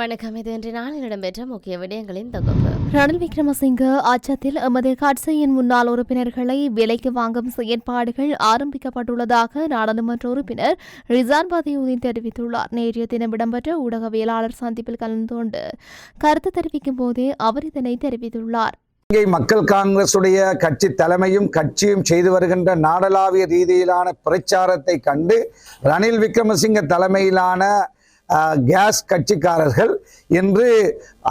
வணக்கம். இது இன்று நாளில் இடம்பெற்ற முக்கிய விடயங்களின் தொகுப்பு. ரணில் விக்ரமசிங்க ஆட்சத்தில் எமது கட்சியின் முன்னாள் உறுப்பினர்களை விலைக்கு வாங்கும் செயற்பாடுகள் ஆரம்பிக்கப்பட்டுள்ளதாக நாடாளுமன்ற உறுப்பினர் ரிசான் பதியுதீன் தெரிவித்துள்ளார். நேற்றைய தினம் இடம்பெற்ற ஊடகவியலாளர் சந்திப்பில் கலந்து கொண்டு கருத்து தெரிவிக்கும் போதே அவர் இதனை தெரிவித்துள்ளார். இலங்கை மக்கள் காங்கிரசுடைய கட்சி தலைமையும் கட்சியும் செய்து வருகின்ற நாடளாவிய ரீதியிலான பிரச்சாரத்தை கண்டு ரணில் விக்ரமசிங்க தலைமையிலான கேஸ் கட்சிக்காரர்கள் என்று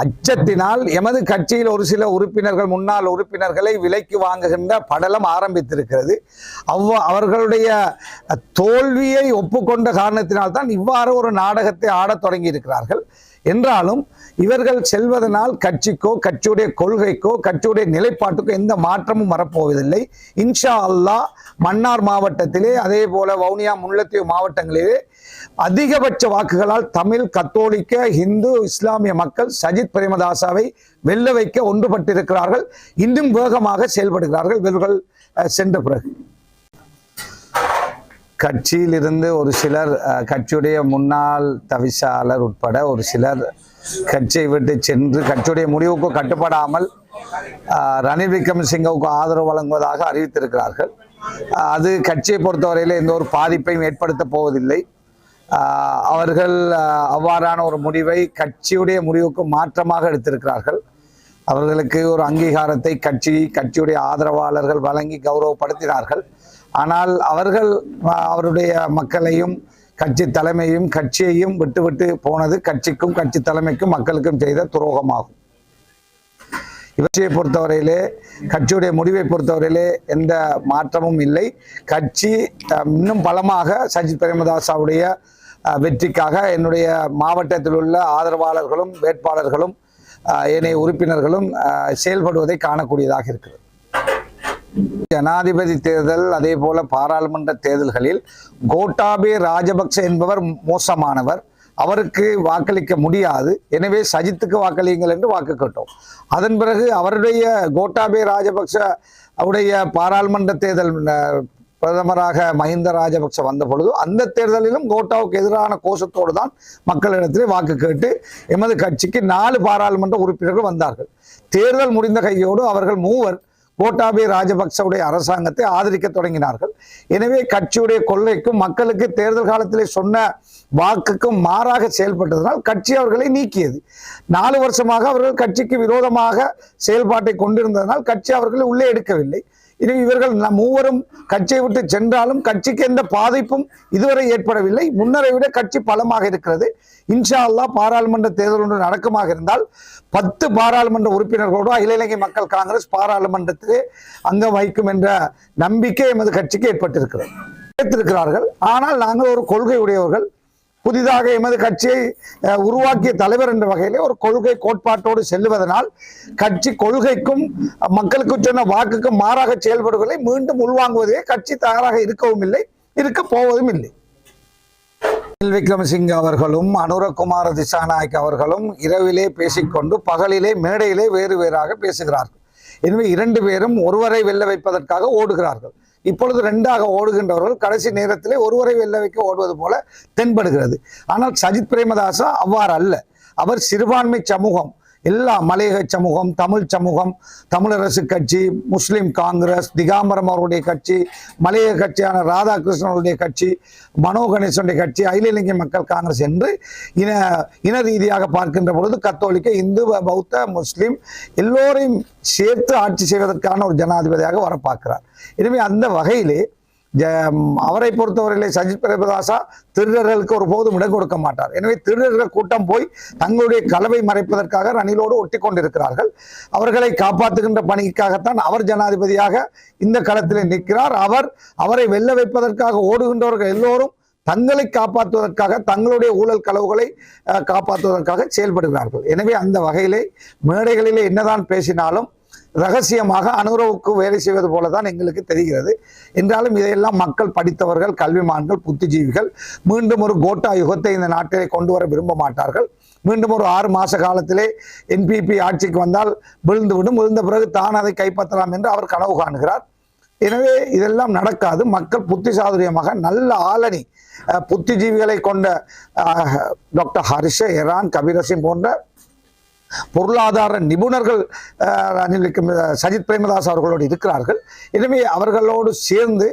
அச்சத்தினால் எமது கட்சியில் ஒரு சில உறுப்பினர்கள் முன்னாள் உறுப்பினர்களை விலைக்கு வாங்குகின்ற படலம் ஆரம்பித்திருக்கிறது. அவ் அவர்களுடைய தோல்வியை ஒப்புக்கொண்ட காரணத்தினால்தான் இவ்வாறு ஒரு நாடகத்தை ஆடத் தொடங்கியிருக்கிறார்கள். என்றாலும் இவர்கள் செல்வதனால் கட்சிக்கோ கட்சியுடைய கொள்கைக்கோ கட்சியுடைய நிலைப்பாட்டுக்கோ எந்த மாற்றமும் வரப்போவதில்லை. இன்ஷா அல்லாஹ் மன்னார் மாவட்டத்திலே அதே போல வவுனியா முல்லைத்தீவு மாவட்டங்களிலே அதிகபட்ச வாக்குகளால் தமிழ் கத்தோலிக்க இந்து இஸ்லாமிய மக்கள் சஜித் பிரேமதாசாவை வெல்ல வைக்க ஒன்றுபட்டிருக்கிறார்கள். இன்னும் வேகமாக செயல்படுகிறார்கள். இவர்கள் சென்ற பிறகு. கட்சியிலிருந்து ஒரு சிலர் அஹ், கட்சியுடைய முன்னாள் தவிசாளர் உட்பட ஒரு சிலர் கட்சியை விட்டு சென்று கட்சியுடைய முடிவுக்கு கட்டுப்படாமல் ரணில் விக்ரமசிங்கவுக்கு ஆதரவு வழங்குவதாக அறிவித்திருக்கிறார்கள். அது கட்சியை பொறுத்தவரையில் எந்த ஒரு பாதிப்பையும் ஏற்படுத்த போவதில்லை. அவர்கள் அவ்வாறான ஒரு முடிவை கட்சியுடைய முடிவுக்கு மாற்றமாக எடுத்திருக்கிறார்கள். அவர்களுக்கு ஒரு அங்கீகாரத்தை கட்சி கட்சியுடைய ஆதரவாளர்கள் வழங்கி கௌரவப்படுத்தினார்கள். ஆனால் அவர்கள் அவருடைய மக்களையும் கட்சி தலைமையும் கட்சியையும் விட்டுவிட்டு போனது கட்சிக்கும் கட்சி தலைமைக்கும் மக்களுக்கும் செய்த துரோகமாகும். இவற்றை பொறுத்தவரையிலே கட்சியுடைய முடிவை பொறுத்தவரையிலே எந்த மாற்றமும் இல்லை. கட்சி இன்னும் பலமாக சஜித் பிரேமதாசாவுடைய வெற்றிக்காக என்னுடைய மாவட்டத்தில் உள்ள ஆதரவாளர்களும் வேட்பாளர்களும் ஏனைய உறுப்பினர்களும் செயல்படுவதை காணக்கூடியதாக இருக்கிறது. ஜனாதிபதி தேர்தல் அதே போல பாராளுமன்ற தேர்தல்களில் கோட்டாபே ராஜபக்ச என்பவர் மோசமானவர். அவருக்கு வாக்களிக்க முடியாது. எனவே சஜித்துக்கு வாக்களியுங்கள் என்று வாக்கு கேட்டோம். அதன் பிறகு அவருடைய கோட்டாபே ராஜபக்ச அவருடைய பாராளுமன்ற தேர்தல் பிரதமராக மஹிந்த ராஜபக்ச வந்த பொழுது அந்த தேர்தலிலும் கோட்டாவுக்கு எதிரான கோஷத்தோடு தான் மக்களிடத்திலே வாக்கு கேட்டு எமது கட்சிக்கு நாலு பாராளுமன்ற உறுப்பினர்கள் வந்தார்கள். தேர்தல் முடிந்த கையோடு அவர்கள் மூவர் கோட்டாபே ராஜபக்சவுடைய அரசாங்கத்தை ஆதரிக்க தொடங்கினார்கள். எனவே கட்சியுடைய கொள்கைக்கும் மக்களுக்கு தேர்தல் காலத்திலே சொன்ன வாக்குக்கும் மாறாக செயல்பட்டதனால் கட்சி அவர்களை நீக்கியது. நாலு வருஷமாக அவர்கள் கட்சிக்கு விரோதமாக செயல்பாட்டை கொண்டிருந்ததனால் கட்சி அவர்களை உள்ளே எடுக்கவில்லை. இனி இவர்கள் நம் மூவரும் கட்சியை விட்டு சென்றாலும் கட்சிக்கு எந்த பாதிப்பும் இதுவரை ஏற்படவில்லை. முன்னரை விட கட்சி பலமாக இருக்கிறது. இன்ஷா அல்லாஹ் பாராளுமன்ற தேர்தல் ஒன்று நடக்கமாக இருந்தால் பத்து பாராளுமன்ற உறுப்பினர்களோடு அகில இலங்கை மக்கள் காங்கிரஸ் பாராளுமன்றத்திலே அங்கம் வகிக்கும் என்ற நம்பிக்கை எமது கட்சிக்கு ஏற்பட்டிருக்கிறது. ஏற்றிருக்கிறார்கள். ஆனால் நாங்கள் ஒரு கொள்கை உடையவர்கள். புதிதாக எமது கட்சியை உருவாக்கிய தலைவர் என்ற வகையிலே ஒரு கொள்கை கோட்பாட்டோடு செல்லுவதனால் கட்சி கொள்கைக்கும் மக்களுக்கு சொன்ன வாக்குக்கும் மாறாக செயல்படுவதை மீண்டும் உள்வாங்குவதே கட்சி தயாராக இருக்கவும் இல்லை இருக்க போவதும் இல்லை. ரணில் விக்ரமசிங்க அவர்களும் அனுரகுமார திசாநாயக் அவர்களும் இரவிலே பேசிக்கொண்டு பகலிலே மேடையிலே வேறு வேறாக பேசுகிறார்கள். எனவே இரண்டு பேரும் ஒருவரை வெல்ல வைப்பதற்காக ஓடுகிறார்கள். இப்பொழுது ரெண்டாக ஓடுகின்றவர்கள் கடைசி நேரத்திலே ஒருவரை வெல்ல வைக்க ஓடுவது போல தென்படுகிறது. ஆனால் சஜித் பிரேமதாசா அவ்வாறு அல்ல அவர் சிறுபான்மை சமூகம். எல்லா மலையக சமூகம் தமிழ் சமூகம் தமிழரசு கட்சி முஸ்லீம் காங்கிரஸ் திகாம்பரம் அவருடைய கட்சி மலையக கட்சியான ராதாகிருஷ்ணனுடைய கட்சி மனோ கணேசனுடைய கட்சி அகில இலங்கை மக்கள் காங்கிரஸ் என்று இன இன ரீதியாக பார்க்கின்ற பொழுது கத்தோலிக்க இந்து பௌத்த முஸ்லீம் எல்லோரையும் சேர்த்து ஆட்சி செய்வதற்கான ஒரு ஜனாதிபதியாக வர பார்க்கிறார் எனவே அந்த வகையிலே அவரை பொறுத்தவரையிலே சஜித் பிரேமதாசா திருடர்களுக்கு ஒரு போதும் இடம் கொடுக்க மாட்டார். எனவே திருடர்கள் கூட்டம் போய் தங்களுடைய கலவை மறைப்பதற்காக ரணிலோடு ஒட்டி கொண்டிருக்கிறார்கள். அவர்களை காப்பாற்றுகின்ற பணிக்காகத்தான் அவர் ஜனாதிபதியாக இந்த களத்திலே நிற்கிறார். அவர் அவரை வெல்ல வைப்பதற்காக ஓடுகின்றவர்கள் எல்லோரும் தங்களை காப்பாற்றுவதற்காக தங்களுடைய ஊழல் களவுகளை காப்பாற்றுவதற்காக செயல்படுகிறார்கள். எனவே அந்த வகையிலே மேடைகளிலே என்னதான் பேசினாலும் ரகசியமாக அனுரவுக்கு வேலை செய்வது போல தான் எங்களுக்கு தெரிகிறது. என்றாலும் இதையெல்லாம் மக்கள் படித்தவர்கள் கல்விமான்கள் புத்திஜீவிகள் மீண்டும் ஒரு கோட்டா யுகத்தை இந்த நாட்டிலே கொண்டு வர விரும்ப மாட்டார்கள். மீண்டும் ஒரு ஆறு மாத காலத்திலே என்பிபி ஆட்சிக்கு வந்தால் விழுந்துவிடும். விழுந்த பிறகு தான் அதை கைப்பற்றலாம் என்று அவர் கனவு காணுகிறார். எனவே இதெல்லாம் நடக்காது. மக்கள் புத்தி சாதுரியமாக நல்ல ஆளணி புத்திஜீவிகளை கொண்ட டாக்டர் ஹரிஷ எரான் கபிரசிங் போன்ற பொருளாதார நிபுணர்கள் சஜித் பிரேமதாஸ் அவர்களோடு இருக்கிறார்கள். எனவே அவர்களோடு சேர்ந்து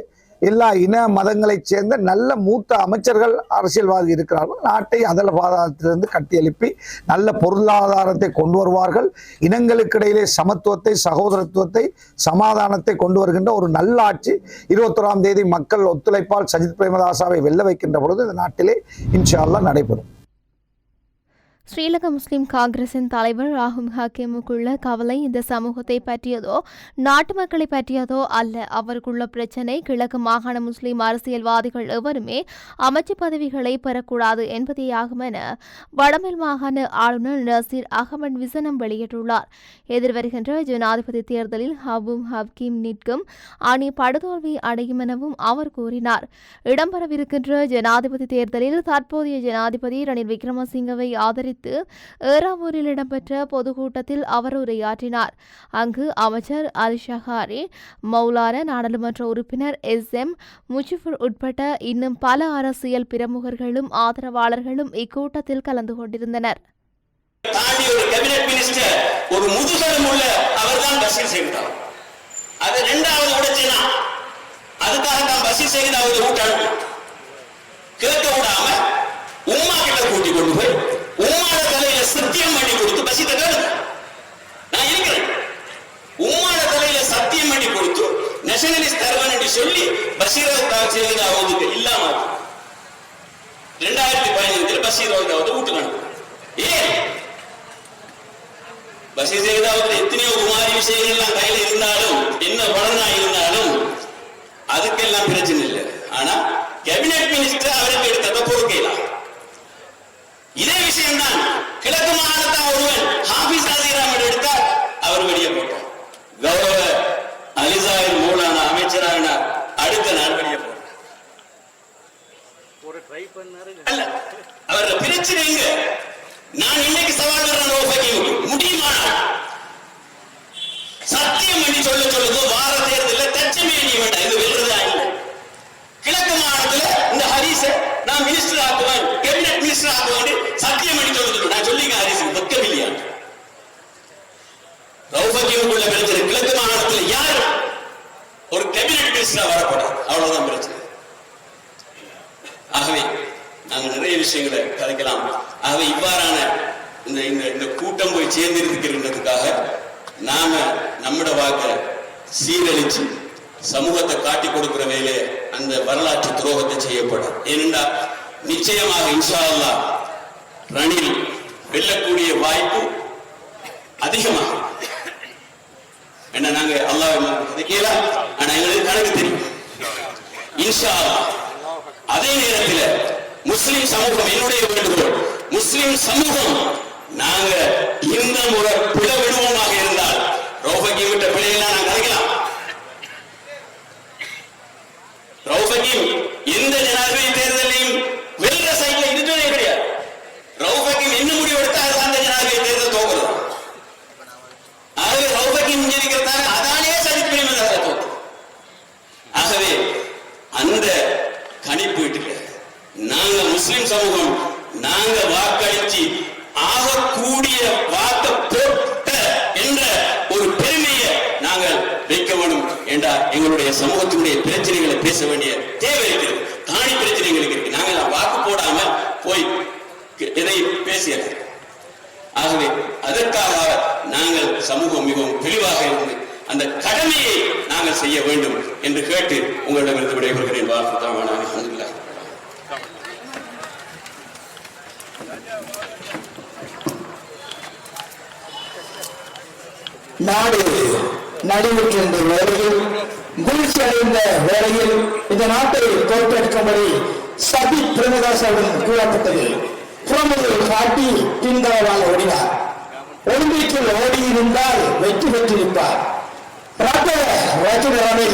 எல்லா இன மதங்களைச் சேர்ந்த நல்ல மூத்த அமைச்சர்கள் அரசியல்வாதி இருக்கிறார்கள். நாட்டை அதல பாதாளத்திலிருந்து கட்டியெழுப்பி நல்ல பொருளாதாரத்தை கொண்டு வருவார்கள். இனங்களுக்கிடையிலே சமத்துவத்தை சகோதரத்துவத்தை சமாதானத்தை கொண்டு வருகின்ற ஒரு நல்ல ஆட்சி இருபத்தொராம் தேதி மக்கள் ஒத்துழைப்பால் சஜித் பிரேமதாசாவை வெல்ல வைக்கின்ற பொழுது இந்த நாட்டிலே இன்ஷா நடைபெறும். ஸ்ரீலங்கா முஸ்லிம் காங்கிரசின் தலைவர் ராகுல் ஹக்கீமுக்குள்ள கவலை இந்த சமூகத்தை பற்றியதோ நாட்டு மக்களை பற்றியதோ அல்ல. அவருக்குள்ள பிரச்சினை கிழக்கு மாகாண முஸ்லிம் அரசியல்வாதிகள் எவருமே அமைச்சு பதவிகளை பெறக்கூடாது என்பதேயாகும் என வடமேல் மாகாண ஆளுநர் நசீர் அகமது விசனம் வெளியிட்டுள்ளார். எதிர்வருகின்ற ஜனாதிபதி தேர்தலில் ஹபும் ஹப்கீம் நிற்கும் அணி படுதோல்வி அடையும் எனவும் அவர் கூறினார். இடம்பெறவிருக்கின்ற ஜனாதிபதி தேர்தலில் தற்போதைய ஜனாதிபதி ரணில் விக்ரமசிங்கவை ஆதரித்து ஏறாவூரில் இடம்பெற்ற பொதுக்கூட்டத்தில் அவர் உரையாற்றினார். அங்கு அமைச்சர் அல் ஷஹாரி மௌலான நாடாளுமன்ற உறுப்பினர் எஸ். எம். முஜிபுர் உட்பட இன்னும் பல அரசியல் பிரமுகர்களும் ஆதரவாளர்களும் இக்கூட்டத்தில் கலந்து கொண்டிருந்தனர். தாண்டி ஒரு கேபினட் மினிஸ்டர் ஒரு முதுகலம் உள்ள அவர் தான் பஷீர் சேகிதார் அது ரெண்டாவது உடைச்சினா அதுக்காக தான் பஷீர் சேகிதாவை அவர் அனுப்பி கேட்க விடாம உமா கிட்ட கூட்டி கொண்டு போய் உம்மாட தலையில சத்தியம் பண்ணி கொடுத்து பஷீர் கேளு நான் இருக்கிறேன். உம்மாட தலையில சத்தியம் பண்ணி கொடுத்து நேஷனலிஸ்ட் தருவன் என்று சொல்லி பஷீர் சேகிதாவுக்கு இல்லாம ரெண்டாயிரத்தி பதினஞ்சில் பஷீர் வந்து வீட்டுக்கு அனுப்பு ஏன்? பசி செய்தாவது எத்தனையோ குமாரி விஷயங்கள் எல்லாம் கையில இருந்தாலும் என்ன பலனா இருந்தாலும் அதுக்கெல்லாம் பிரச்சனை இல்லை. ஆனா கேபினெட் மினிஸ்டர் அவருக்கு எடுத்ததை பொறுக்கலாம் இதே விஷயம்தான் கிழக்கு மாகாணத்தான் ஒருவன் ஹாபிஸ் ஆதிராமன் எடுத்தார் அவர் வெளியே போட்டார் கௌரவ அலிசாயின் மூலான அமைச்சரானார் அடுத்த நாள் வெளியே போட்டார் அல்ல அவர பிரச்சனை எங்க நான் இன்னைக்கு சவால் விடுறேன் ரோஃபகிமுக்கு முடியுமானால் சத்தியம் பண்ணி சொல்ல சொல்லுது வார தேர்தலில் தச்சமே நீ வேண்டாம் இது வெல்றதா இல்லை கிழக்கு மாநிலத்துல இந்த ஹரிச நான் மினிஸ்டர் ஆக்குவேன் கேபினட் மினிஸ்டர் ஆக்குவேன் சத்தியம் பண்ணி சொல்லுது நான் சொல்லிங்க ஹரிஸ் வெக்கம் இல்லையா ரோஃபகிமுக்குள்ள பிரச்சனை கிழக்கு மாநிலத்துல யார் ஒரு கேபினட் மினிஸ்டரா வரக்கூடாது அவ்வளவுதான் பிரச்சனை ஆகவே நாங்கள் நிறைய விஷயங்களை கதைக்கலாம் ஆகவே இவ்வாறான இந்த இந்த இந்த கூட்டம் போய் சேர்ந்திருக்கிறதுக்காக நாம நம்மட வாக்க சீரழிச்சு சமூகத்தை காட்டி கொடுக்கிற வேலை அந்த வரலாற்று துரோகத்தை செய்யப்படும். ஏனென்றா நிச்சயமாக இன்ஷா அல்லாஹ் ரணில் வெல்லக்கூடிய வாய்ப்பு அதிகமாக. என்ன நாங்க அல்லாஹ் கேட்கலாம் ஆனா எங்களுக்கு கணக்கு தெரியும். இன்ஷா அதே நேரத்தில் முஸ்லிம் சமூகம் என்னுடைய வேண்டுகோள். முஸ்லிம் சமூகம் நாங்க இந்த முறை பிழை விடுவோமாக இருந்தால் ரோபகி விட்ட பிழையெல்லாம் நாங்க கலைக்கலாம். ரவுஃபகி எந்த ஜனாதிபதி தேர்தலையும் வெல்ற சைட்ல இருந்ததே கிடையாது ரவுஃபகி என்ன முடிவு எடுத்தால் அந்த ஜனாதிபதி தேர்தல் தோக்குறது ஆகவே ரவுஃபகி இருக்கிறதால அதானே சஜித் பிரேமதாச தோத்து ஆகவே அந்த கணிப்பீட்டுல நாங்க முஸ்லிம் சமூகம் நாங்க வாக்களிச்சு ஆகக்கூடிய வாக்க போட்ட என்ற ஒரு பெருமையை நாங்கள் வைக்க வேண்டும் என்றா எங்களுடைய சமூகத்தினுடைய பிரச்சனைகளை பேச வேண்டிய தேவை இருக்கிறது காணி பிரச்சனை எங்களுக்கு இருக்கு நாங்கள் வாக்கு போடாம போய் எதை பேசியது ஆகவே அதற்காக நாங்கள் சமூகம் மிகவும் தெளிவாக இருந்து அந்த கடமையை நாங்கள் செய்ய வேண்டும் என்று கேட்டு உங்களிடமிருந்து விடைபெறுகிறேன் வாக்கு தான் அல்ஹம்துலில்லாஹ் நாடு நடைபெற்றிருந்த வேளையில் வீழ்ச்சி அடைந்த வேளையில் இந்த நாட்டை தோற்றெடுக்கும்படி சதி பிரேமதாசவுடன் கூறப்பட்டது. புறமையை காட்டி பின்தளவாக ஓடினார். ஒலிம்பிக்கில் ஓடி இருந்தால் வெற்றி பெற்றிருப்பார். ரத்த ரச்சனை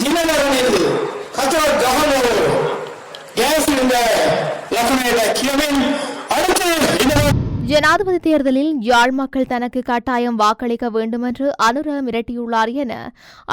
தினகரனில் கத்தர் கவனோ கேஸ் இந்த லக்னோட கியமின் அடுத்து இந்த ஜனாதிபதி தேர்தலில் யாழ் மக்கள் தனக்கு கட்டாயம் வாக்களிக்க வேண்டுமென்று அனுர மிரட்டியுள்ளார் என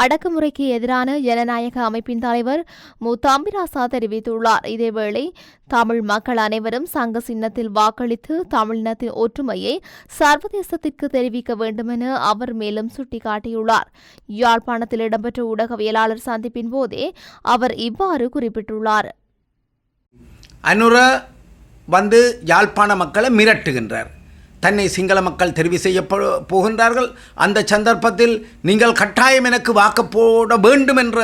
அடக்குமுறைக்கு எதிரான ஜனநாயக அமைப்பின் தலைவர் மு தம்பிராசா தெரிவித்துள்ளார். இதேவேளை தமிழ் மக்கள் அனைவரும் சங்க சின்னத்தில் வாக்களித்து தமிழினத்தின் ஒற்றுமையை சர்வதேசத்திற்கு தெரிவிக்க வேண்டுமென அவர் மேலும் சுட்டிக்காட்டியுள்ளார். யாழ்ப்பாணத்தில் இடம்பெற்ற ஊடகவியலாளர் சந்திப்பின் போதே அவர் இவ்வாறு குறிப்பிட்டுள்ளார். அனுர வந்து யாழ்ப்பாண மக்களை மிரட்டுகின்றார். தன்னை சிங்கள மக்கள் தெரிவு செய்ய போகின்றார்கள். அந்த சந்தர்ப்பத்தில் நீங்கள் கட்டாயம் எனக்கு வாக்கு போட வேண்டும் என்ற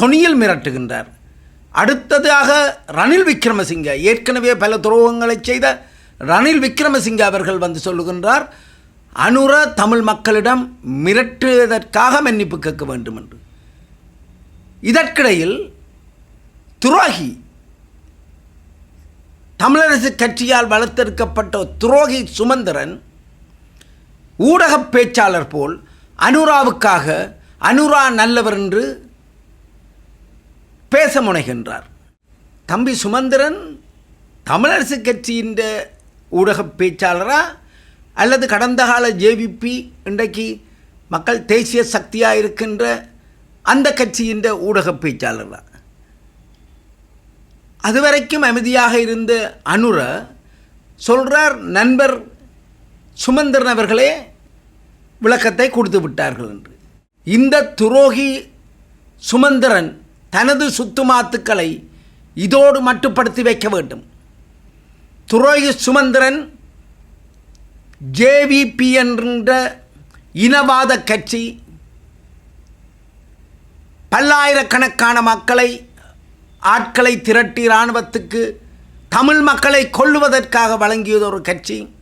தொனியில் மிரட்டுகின்றார். அடுத்ததாக ரணில் விக்ரமசிங்க ஏற்கனவே பல துரோகங்களை செய்த ரணில் விக்ரமசிங்க அவர்கள் வந்து சொல்லுகின்றார் அனுர தமிழ் மக்களிடம் மிரட்டுவதற்காக மன்னிப்பு கேட்க வேண்டும் என்று. இதற்கிடையில் துரோகி தமிழரசு கட்சியால் வளர்த்தெடுக்கப்பட்ட துரோகி சுமந்திரன் ஊடகப் பேச்சாளர் போல் அனுராவுக்காக அனுரா நல்லவர் என்று பேச முனைகின்றார். தம்பி சுமந்திரன் தமிழரசு கட்சியின் ஊடகப் பேச்சாளரா அல்லது கடந்த கால ஜேவிபி இன்றைக்கு மக்கள் தேசிய சக்தியாக இருக்கின்ற அந்த கட்சியின் ஊடகப் பேச்சாளரா? அதுவரைக்கும் அமைதியாக இருந்த அனுர சொல்கிறார் நண்பர் சுமந்திரன் அவர்களே விளக்கத்தை கொடுத்து விட்டார்கள் என்று. இந்த துரோகி சுமந்திரன் தனது சுத்துமாத்துக்களை இதோடு மட்டுப்படுத்தி வைக்க வேண்டும். துரோகி சுமந்திரன் ஜேவிபி என்ற இனவாத கட்சி பல்லாயிரக்கணக்கான மக்களை ஆட்களை திரட்டி இராணுவத்துக்கு தமிழ் மக்களை கொள்ளுவதற்காக வழங்கியது ஒரு கட்சி.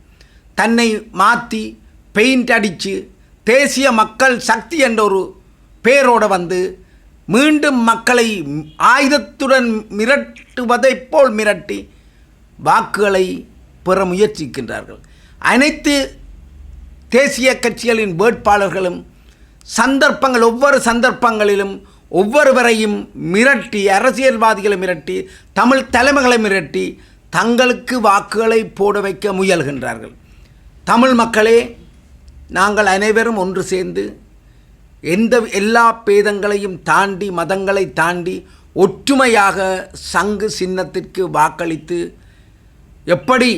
தன்னை மாற்றி பெயிண்ட் அடித்து தேசிய மக்கள் சக்தி என்ற ஒரு பேரோடு வந்து மீண்டும் மக்களை ஆயுதத்துடன் மிரட்டுவதைப் போல் மிரட்டி வாக்குகளை பெற முயற்சிக்கின்றார்கள். அனைத்து தேசிய கட்சிகளின் வேட்பாளர்களும் சந்தர்ப்பங்கள் ஒவ்வொரு சந்தர்ப்பங்களிலும் ஒவ்வொருவரையும் மிரட்டி அரசியல்வாதிகளை மிரட்டி தமிழ் தலைமைகளை மிரட்டி தங்களுக்கு வாக்குகளை போட வைக்க முயல்கின்றார்கள். தமிழ் மக்களே நாங்கள் அனைவரும் ஒன்று சேர்ந்து எந்த எல்லா பேதங்களையும் தாண்டி மதங்களை தாண்டி ஒற்றுமையாக சங்கு சின்னத்திற்கு வாக்களித்து எப்படி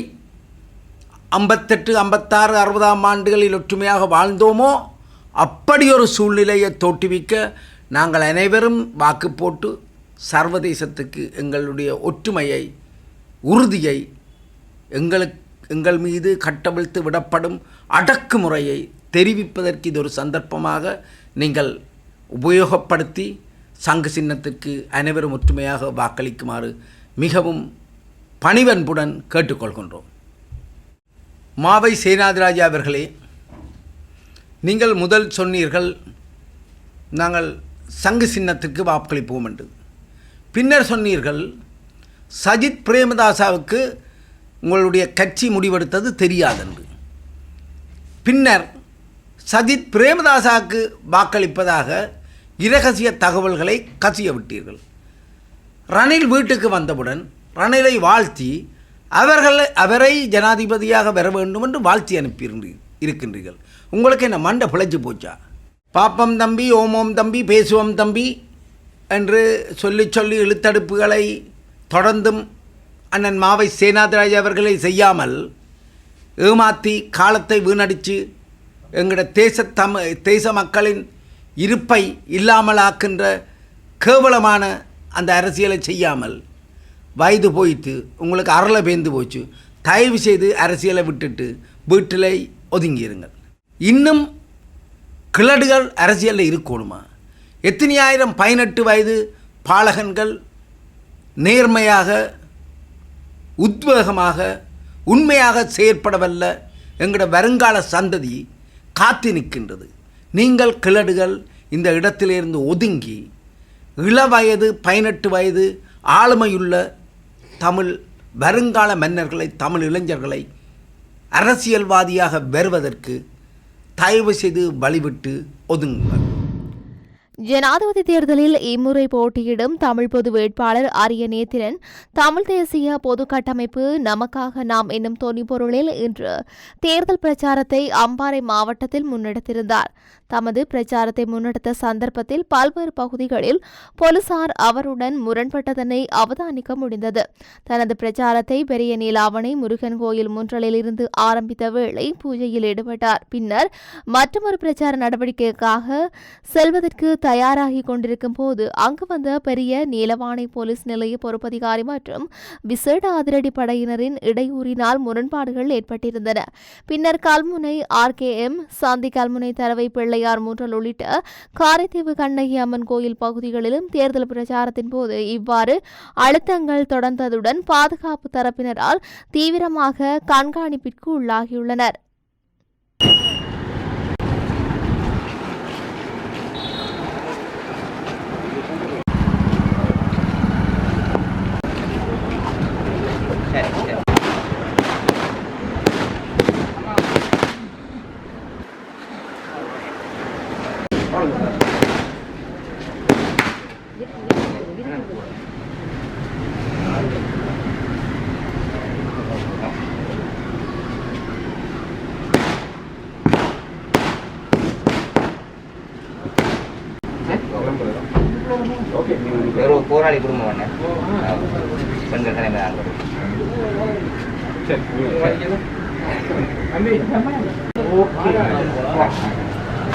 ஐம்பத்தெட்டு ஐம்பத்தாறு அறுபதாம் ஆண்டுகளில் ஒற்றுமையாக வாழ்ந்தோமோ அப்படி ஒரு சூழ்நிலையை தோற்றுவிக்க நாங்கள் அனைவரும் வாக்கு போட்டு சர்வதேசத்துக்கு எங்களுடைய ஒற்றுமையை உறுதியை எங்களுக்கு எங்கள் மீது கட்டவிழ்த்து விடப்படும் அடக்குமுறையை தெரிவிப்பதற்கு இது ஒரு சந்தர்ப்பமாக நீங்கள் உபயோகப்படுத்தி சங்கு சின்னத்திற்கு அனைவரும் ஒற்றுமையாக வாக்களிக்குமாறு மிகவும் பணிவன்புடன் கேட்டுக்கொள்கின்றோம். மாவை சேனாதிராஜா அவர்களே நீங்கள் முதல் சொன்னீர்கள் நாங்கள் சங்கு சின்னத்துக்கு வாக்களிப்போம் என்று பின்னர் சொன்னீர்கள் சஜித் பிரேமதாசாவுக்கு உங்களுடைய கட்சி முடிவெடுத்தது தெரியாதென்று. பின்னர் சஜித் பிரேமதாசாவுக்கு வாக்களிப்பதாக இரகசிய தகவல்களை கசிய விட்டீர்கள். ரணில் வீட்டுக்கு வந்தவுடன் ரணிலை வாழ்த்தி அவர்களை அவரை ஜனாதிபதியாக வர வேண்டும் என்று வாழ்த்தி அனுப்பி இருக்கின்றீர்கள். உங்களுக்கு என்ன மண்டை பிழைச்சி போச்சா? பாப்பம் தம்பி ஓமோம் தம்பி பேசுவோம் தம்பி என்று சொல்லி சொல்லி இழுத்தடுப்புகளை தொடர்ந்தும் அண்ணன் மாவை சேனாதிராஜ் அவர்களை செய்யாமல் ஏமாற்றி காலத்தை வீணடித்து எங்களோட தேச தம தேச மக்களின் இருப்பை இல்லாமலாக்கின்ற கேவலமான அந்த அரசியலை செய்யாமல் வயது போயிட்டு உங்களுக்கு அருளை பேந்து போச்சு. தயவு செய்து அரசியலை விட்டுட்டு வீட்டில் ஒதுங்கியிருங்கள். இன்னும் கிழடுகள் அரசியலில் இருக்கணுமா? எத்தனை ஆயிரம் பதினெட்டு வயது பாலகன்கள் நேர்மையாக உத்வேகமாக உண்மையாக செயற்படவல்ல எங்களோட வருங்கால சந்ததி காத்து நிற்கின்றது. நீங்கள் கிழடுகள் இந்த இடத்திலிருந்து ஒதுங்கி இளவயது பதினெட்டு வயது ஆளுமையுள்ள தமிழ் வருங்கால மன்னர்களை தமிழ் இளைஞர்களை அரசியல்வாதியாக வருவதற்கு தயவு செய்து வழிவிட்டு ஒதுங்குங்கள். ஜனாதிபதி தேர்தலில் இம்முறை போட்டியிடும் தமிழ் பொது வேட்பாளர் அரிய நேத்திரன் தமிழ் தேசிய பொது கட்டமைப்பு நமக்காக நாம் என்னும் தொனிப்பொருளில் இன்று தேர்தல் பிரச்சாரத்தை அம்பாறை மாவட்டத்தில் முன்னெடுத்திருந்தார். தமது பிரச்சாரத்தை முன்னெடுத்த சந்தர்ப்பத்தில் பல்வேறு பகுதிகளில் போலீசார் அவருடன் முரண்பட்டதனை அவதானிக்க முடிந்தது. தனது பிரச்சாரத்தை பெரிய நீலாவணை முருகன் கோயில் முன்றலில் இருந்து ஆரம்பித்த வேளை பூஜையில் ஈடுபட்டார். பின்னர் மற்றொரு பிரச்சார நடவடிக்கைக்காக செல்வதற்கு தயாராகி கொண்டிருக்கும் போது அங்கு வந்த பெரிய நீலவாணை போலீஸ் நிலைய பொறுப்பதிகாரி மற்றும் விசேட அதிரடி படையினரின் இடையூறினால் முரண்பாடுகள் ஏற்பட்டிருந்தன. பின்னர் கல்முனை ஆர்கேஎம் சாந்தி கல்முனை தரவை பிள்ளை பிள்ளையார் மூன்றல் உள்ளிட்ட காரைதீவு கண்ணகி அம்மன் கோயில் பகுதிகளிலும் தேர்தல் பிரச்சாரத்தின் போது இவ்வாறு அழுத்தங்கள் தொடர்ந்ததுடன் பாதுகாப்பு தரப்பினரால் தீவிரமாக கண்காணிப்பிற்கு உள்ளாகியுள்ளனர்.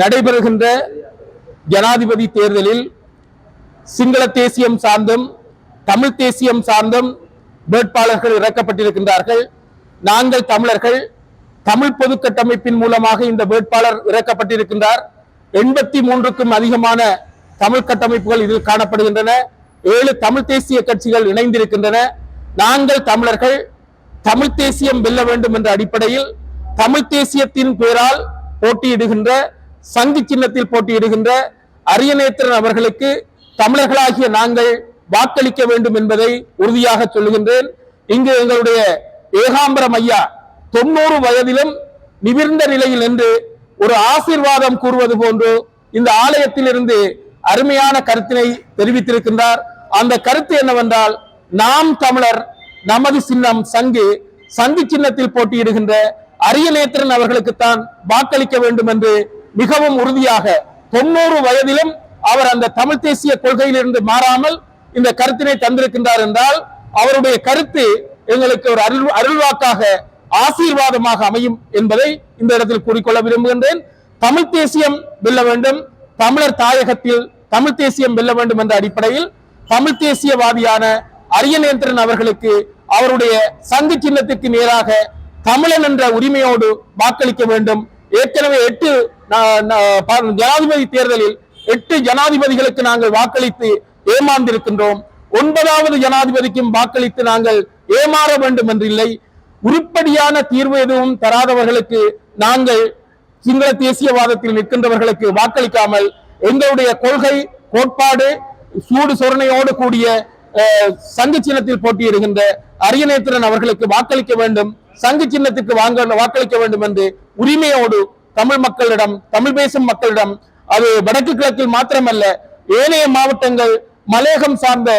நடைபெறுகின்ற ஜனாதிபதி தேர்தலில் சிங்கள தேசியம் சார்ந்தும் தமிழ் தேசியம் சார்ந்தும் வேட்பாளர்கள் இறக்கப்பட்டிருக்கின்றார்கள். நாங்கள் தமிழர்கள் தமிழ் பொது கட்டமைப்பின் மூலமாக இந்த வேட்பாளர் இறக்கப்பட்டிருக்கின்றார். எண்பத்தி மூன்றுக்கும் அதிகமான தமிழ் கட்டமைப்புகள் இதில் காணப்படுகின்றன. ஏழு தமிழ் தேசிய கட்சிகள் இணைந்திருக்கின்றன. நாங்கள் தமிழர்கள் தமிழ் தேசியம் வெல்ல வேண்டும் என்ற அடிப்படையில் தமிழ் தேசியத்தின் பெயரால் போட்டியிடுகின்ற சங்கு சின்னத்தில் போட்டியிடுகின்ற அரியநேத்திரன் அவர்களுக்கு தமிழர்களாகிய நாங்கள் வாக்களிக்க வேண்டும் என்பதை உறுதியாக சொல்லுகின்றேன். இங்கு எங்களுடைய ஏகாம்பரம் ஐயா தொண்ணூறு வயதிலும் நிமிர்ந்த நிலையில் நின்று ஒரு ஆசீர்வாதம் கூறுவது போன்று இந்த ஆலயத்தில் இருந்து அருமையான கருத்தினை தெரிவித்திருக்கின்றார். அந்த கருத்து என்னவென்றால் நாம் தமிழர் நமது சின்னம் சங்கு சங்கு சின்னத்தில் போட்டியிடுகின்ற அரியநேத்திரன் அவர்களுக்குத்தான் வாக்களிக்க வேண்டும் என்று மிகவும் உறுதியாக தொண்ணூறு வயதிலும் அவர் அந்த தமிழ் தேசிய கொள்கையிலிருந்து மாறாமல் இந்த கருத்தினை தந்திருக்கின்றார் என்றால் அவருடைய கருத்து எங்களுக்கு ஒரு அருள் அருள்வாக்காக ஆசீர்வாதமாக அமையும் என்பதை இந்த இடத்தில் கூறிக்கொள்ள விரும்புகின்றேன். தமிழ் தேசியம் வெல்ல வேண்டும் தமிழர் தாயகத்தில் தமிழ் தேசியம் வெல்ல வேண்டும் என்ற அடிப்படையில் தமிழ் தேசியவாதியான அரியநேந்திரன் அவர்களுக்கு அவருடைய சங்கு சின்னத்துக்கு நேராக தமிழன் என்ற உரிமையோடு வாக்களிக்க வேண்டும். ஏற்கனவே எட்டு ஜனாதிபதி தேர்தலில் எட்டு ஜனாதிபதிகளுக்கு நாங்கள் வாக்களித்து ஏமாந்திருக்கின்றோம். ஒன்பதாவது ஜனாதிபதிக்கும் வாக்களித்து நாங்கள் ஏமாற வேண்டும் என்றில்லை உருப்படியான தீர்வு எதுவும் தராதவர்களுக்கு நாங்கள் சிங்கள தேசியவாதத்தில் நிற்கின்றவர்களுக்கு வாக்களிக்காமல் எங்களுடைய கொள்கை கோட்பாடு சூடு சொரணையோடு கூடிய அஹ், சங்கு சின்னத்தில் போட்டியிடுகின்ற அரியநேத்திரன் அவர்களுக்கு வாக்களிக்க வேண்டும். சங்கு சின்னத்துக்கு வாங்க வாக்களிக்க வேண்டும் என்று உரிமையோடு தமிழ் மக்களிடம் தமிழ் பேசும் மக்களிடம் அது வடக்கு கிழக்கில் மாத்திரமல்ல ஏனைய மாவட்டங்கள் மலையகம் சார்ந்த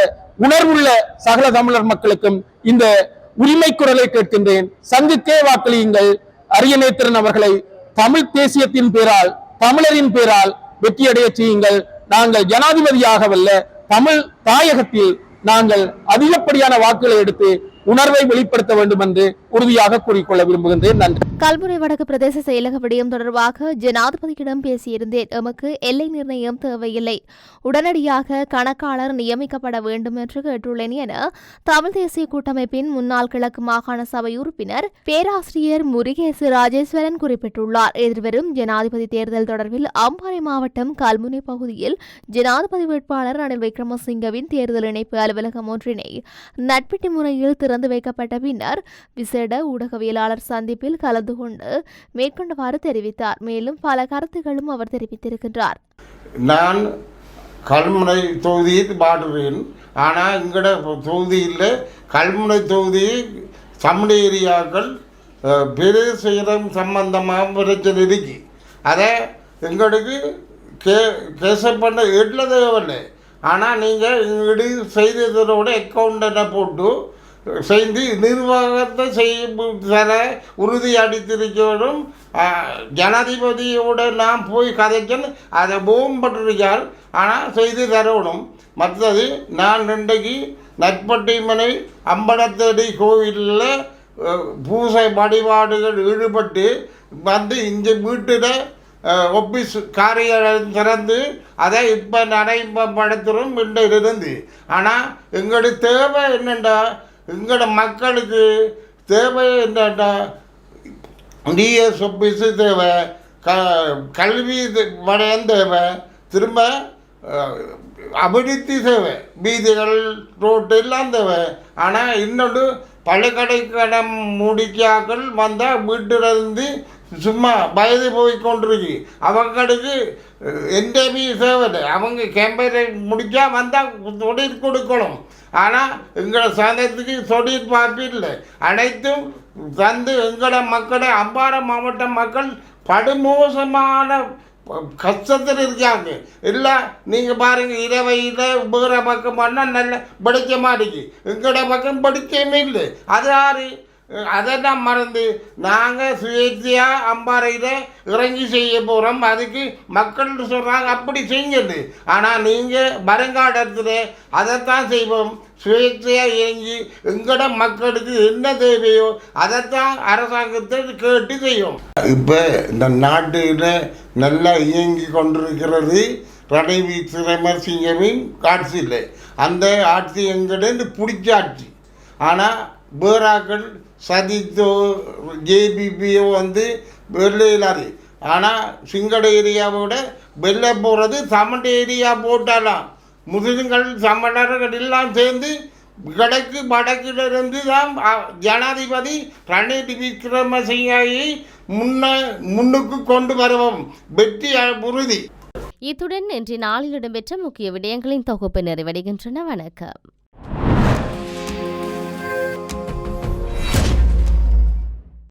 உணர்வுள்ள சகல தமிழர் மக்களுக்கும் இந்த உரிமை குரலை கேட்கின்றேன். சங்குக்கே வாக்களியுங்கள். அரியநேத்திரன் அவர்களை தமிழ் தேசியத்தின் பேரால் தமிழரின் பேரால் வெற்றியடைய செய்யுங்கள். நாங்கள் ஜனாதிபதியாகவல்ல தமிழ் தாயகத்தில் நாங்கள் அதிகப்படியான வாக்குகளை எடுத்து உணர்வை வெளிப்படுத்த வேண்டும் என்று உறுதியாக கூறிக்கொள்ள விரும்புகின்றேன். நன்றி. கல்முனை வடக்கு பிரதேச செயலக விடயம் தொடர்பாக ஜனாதிபதியிடம் பேசியிருந்தேன். எமக்கு எல்லை நிர்ணயம் தேவையில்லை. உடனடியாக கணக்காளர் நியமிக்கப்பட வேண்டும் என்று கேட்டுள்ளேன் என தமிழ் தேசிய கூட்டமைப்பின் முன்னாள் கிழக்கு மாகாண சபை உறுப்பினர் பேராசிரியர் முருகேசு ராஜேஸ்வரன் குறிப்பிட்டுள்ளார். எதிர்வரும் ஜனாதிபதி தேர்தல் தொடர்பில் அம்பாறை மாவட்டம் கல்முனை பகுதியில் ஜனாதிபதி வேட்பாளர் ரணில் விக்ரமசிங்கவின் தேர்தல் இணைப்பு அலுவலகம் ஒன்றினை நட்பிட்டி முறையில் திறந்து வைக்கப்பட்ட பின்னர் விசேட ஊடகவியலாளர் சந்திப்பில் கலந்து கொண்டு மேற்கொண்டவாறு தெரிவித்தார். மேலும் பல கருத்துகளும் அவர் தெரிவித்திருக்கின்றார். நான் கல்முனை தொகுதியில் பாடுறேன் ஆனால் எங்கட தொகுதியில் கல்முனை தொகுதி தமிழ் ஏரியாக்கள் பெரிய பிரதேசம் சம்பந்தமாக பிரச்சனை இருக்கு. அதை எங்களுக்கு கே கேசப் பண்ண எட்டில் தேவையில்லை. ஆனால் நீங்கள் எங்களுக்கு செய்ததோட அக்கௌண்ட்டை போட்டு செய்து நிர்வாகத்தை செய்ய தர உறுதி அளித்திருக்கிறோம். ஜனாதிபதியோட நான் போய் கதைச்சல் அதை போம்பட்டிருக்கார் ஆனால் செய்து தரணும். மற்றது நான் இன்றைக்கு நற்பட்டிமனை அம்பலத்தடி கோவிலில் பூசை வழிபாடுகள் ஈடுபட்டு வந்து இந்த வீட்டில் ஒபிஸ் காரியம் திறந்து அதை இப்போ நடைமுறைப்படுத்துகிறோம் இருந்து. ஆனால் எங்களுக்கு தேவை என்னென்னா எங்களோட மக்களுக்கு தேவை என்னட்டா டிஎஸ் ஒபிஸு தேவை க கல்வி இது வளையம் தேவை திரும்ப அபிவிருத்தி தேவை வீதிகள் ரோட்டு எல்லாம் தேவை. ஆனால் இன்னொன்று பழக்கடை கடன் முடிக்காக்கள் வந்தால் வீட்டிலிருந்து சும்மா வயது போய் கொண்டிருக்கு. அவங்களுக்கு என்டபி தேவை அவங்க கேம்பரை முடிச்சா வந்தால் தொழில் கொடுக்கணும். ஆனால் எங்களை சங்கத்துக்கு தொழில் பார்ப்பு இல்லை அனைத்தும் தந்து எங்களோட மக்களை அம்பாறை மாவட்ட மக்கள் படுமோசமான கஷ்டத்தில் இருக்காங்க. இல்லை நீங்கள் பாருங்கள் இரவையில் வேறு பக்கம் பண்ணால் நல்ல படிக்க இருக்கு எங்களோட பக்கம் படிக்கவே இல்லை. அது யாரு? அதை தான் மறந்து நாங்கள் சுயேட்சையாக அம்பாறையில் இறங்கி செய்ய போகிறோம் அதுக்கு மக்கள் சொல்கிறாங்க அப்படி செஞ்சது ஆனால் நீங்கள் வருங்காலத்தில் அதைத்தான் செய்வோம். சுயேட்சையாக இயங்கி எங்களோட மக்களுக்கு என்ன தேவையோ அதைத்தான் அரசாங்கத்தை கேட்டு செய்வோம் இப்போ இந்த நாட்டில் நல்லா இயங்கி கொண்டிருக்கிறது ரணில் காட்சி இல்லை அந்த ஆட்சி எங்களுக்கு பிடிச்ச ஆட்சி ஆனால் பேராக்கள் சதித்தோ ஜேபிபியோ வந்து வெள்ளையிலாது ஆனால் சிங்கள ஏரியாவோட வெள்ளை போகிறது தமிழ் ஏரியா போட்டாலாம். முஸ்லிம்கள் சமணர்கள் எல்லாம் சேர்ந்து கிழக்கு வடக்கிலிருந்து தான் ஜனாதிபதி ரணில் விக்ரமசிங்கையை முன்ன முன்னுக்கு கொண்டு வருவோம். வெற்றி உறுதி. இத்துடன் இன்று நாளில் இடம்பெற்ற முக்கிய விடயங்களின் தொகுப்பு நிறைவடைகின்றன. வணக்கம்.